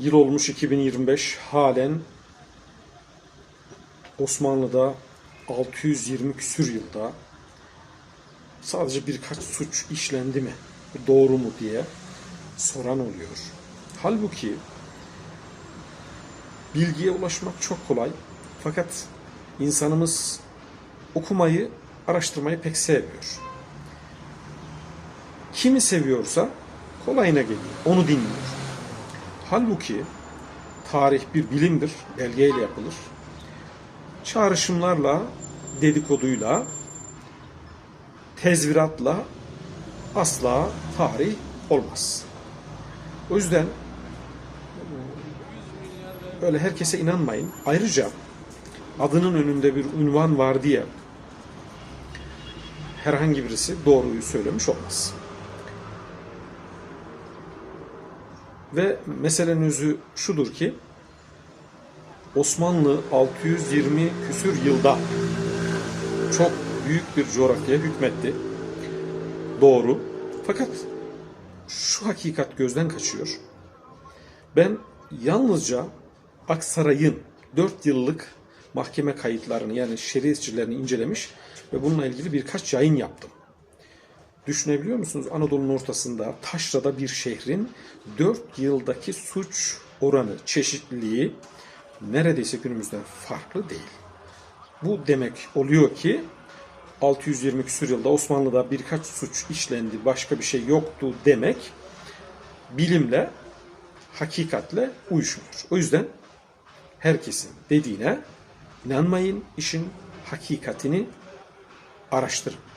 Yıl olmuş 2025 halen Osmanlı'da 620 küsür yılda sadece birkaç suç işlendi mi? Doğru mu diye soran oluyor. Halbuki bilgiye ulaşmak çok kolay. Fakat insanımız okumayı, araştırmayı pek sevmiyor. Kimi seviyorsa kolayına geliyor. Onu dinliyor. Halbuki tarih bir bilimdir, belgeyle yapılır. Çağrışımlarla, dedikoduyla, tezviratla asla tarih olmaz. O yüzden öyle herkese inanmayın. Ayrıca adının önünde bir ünvan var diye herhangi birisi doğruyu söylemiş olmaz. Ve meselenin özü şudur ki Osmanlı 620 küsür yılda çok büyük bir coğrafyaya hükmetti. Doğru. Fakat şu hakikat gözden kaçıyor. Ben yalnızca Aksaray'ın 4 yıllık mahkeme kayıtlarını yani şeriatçilerini incelemiş ve bununla ilgili birkaç yayın yaptım. Düşünebiliyor musunuz? Anadolu'nun ortasında taşrada bir şehrin 4 yıldaki suç oranı, çeşitliliği neredeyse günümüzden farklı değil. Bu demek oluyor ki 620 küsur yılda Osmanlı'da birkaç suç işlendi, başka bir şey yoktu demek bilimle, hakikatle uyuşmuyor. O yüzden herkesin dediğine inanmayın, işin hakikatini araştırın.